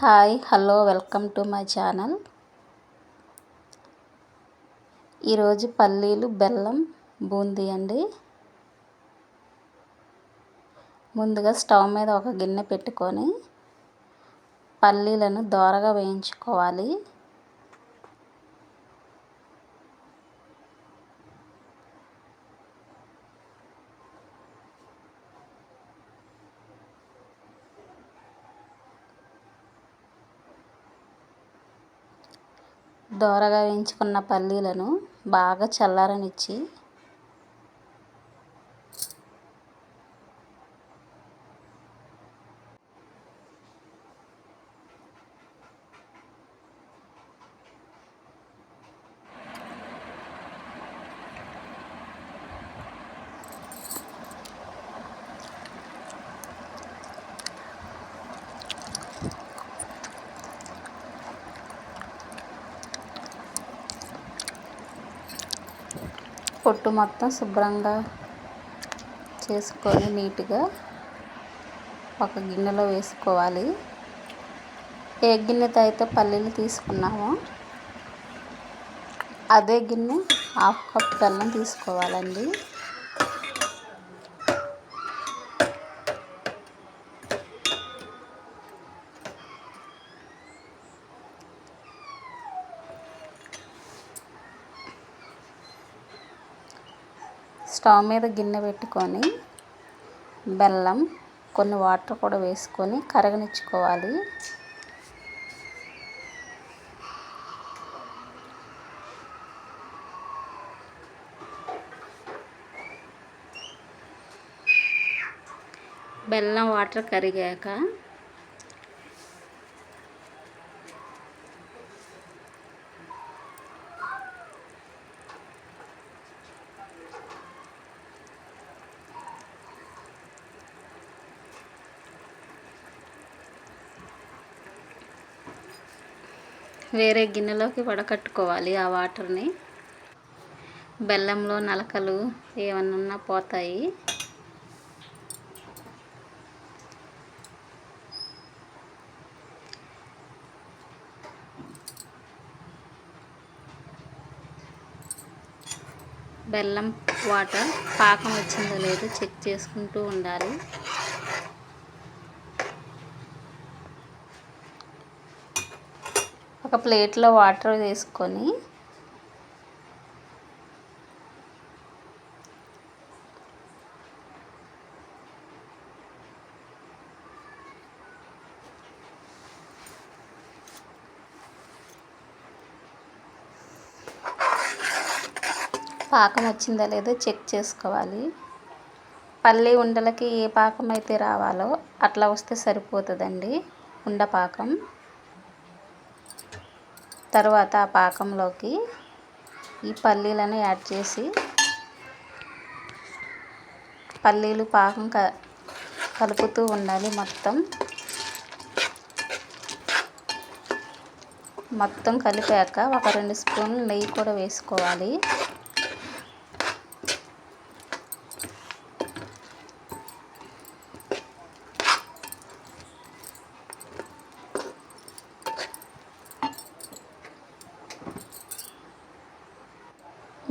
Hi hello welcome to my channel. ఈరోజు పల్లీలు బెల్లం బూందీ అండి. ముందుగా స్టవ్ మీద ఒక గిన్నె పెట్టుకొని పల్లీలను దోరగా వేయించుకోవాలి. దోరగా వేయించుకున్న పల్లీలను బాగా చల్లారనిచ్చి పొట్టు మొత్తం శుభ్రంగా చేసుకొని నీట్గా ఒక గిన్నెలో వేసుకోవాలి. ఏ గిన్నెతో అయితే పల్లీలు తీసుకున్నామో అదే గిన్నె హాఫ్ కప్ బెల్లం తీసుకోవాలండి. స్టవ్ మీద గిన్నె పెట్టుకొని బెల్లం కొన్ని వాటర్ కూడా వేసుకొని కరగనిచ్చుకోవాలి. బెల్లం వాటర్ కరిగాక వేరే గిన్నెలోకి వడకట్టుకోవాలి ఆ వాటర్ని. బెల్లంలో నలకలు ఏమన్నా పోతాయి. బెల్లం వాటర్ పాకం వచ్చిందో లేదో చెక్ చేసుకుంటూ ఉండాలి. ఒక ప్లేట్లో వాటర్ తీసుకొని పాకం వచ్చిందా లేదో చెక్ చేసుకోవాలి. పల్లి ఉండలకి ఏ పాకం అయితే రావాలో అట్లా వస్తే సరిపోతుందండి ఉండపాకం తర్వాత ఆ పాకంలోకి ఈ పల్లీలను యాడ్ చేసి పల్లీలు పాకం క కలుపుతూ ఉండాలి మొత్తం. మొత్తం కలిపాక ఒక రెండు స్పూన్లు నెయ్యి కూడా వేసుకోవాలి.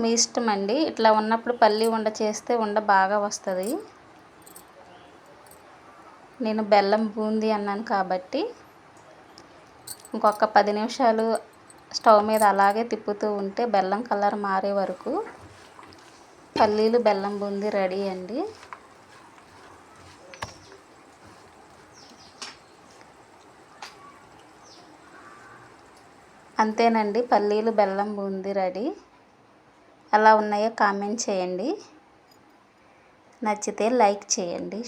మీ ఇష్టం అండి ఇట్లా ఉన్నప్పుడు పల్లి ఉండ చేస్తే ఉండ బాగా వస్తుంది. నేను బెల్లం బూందీ అన్నాను కాబట్టి ఇంకొక పది నిమిషాలు స్టవ్ మీద అలాగే తిప్పుతూ ఉంటే బెల్లం కలర్ మారే వరకు పల్లీలు బెల్లం బూందీ రెడీ అండి. అంతేనండి పల్లీలు బెల్లం బూందీ రెడీ. ఎలా ఉన్నాయో కామెంట్ చేయండి. నచ్చితే లైక్ చేయండి.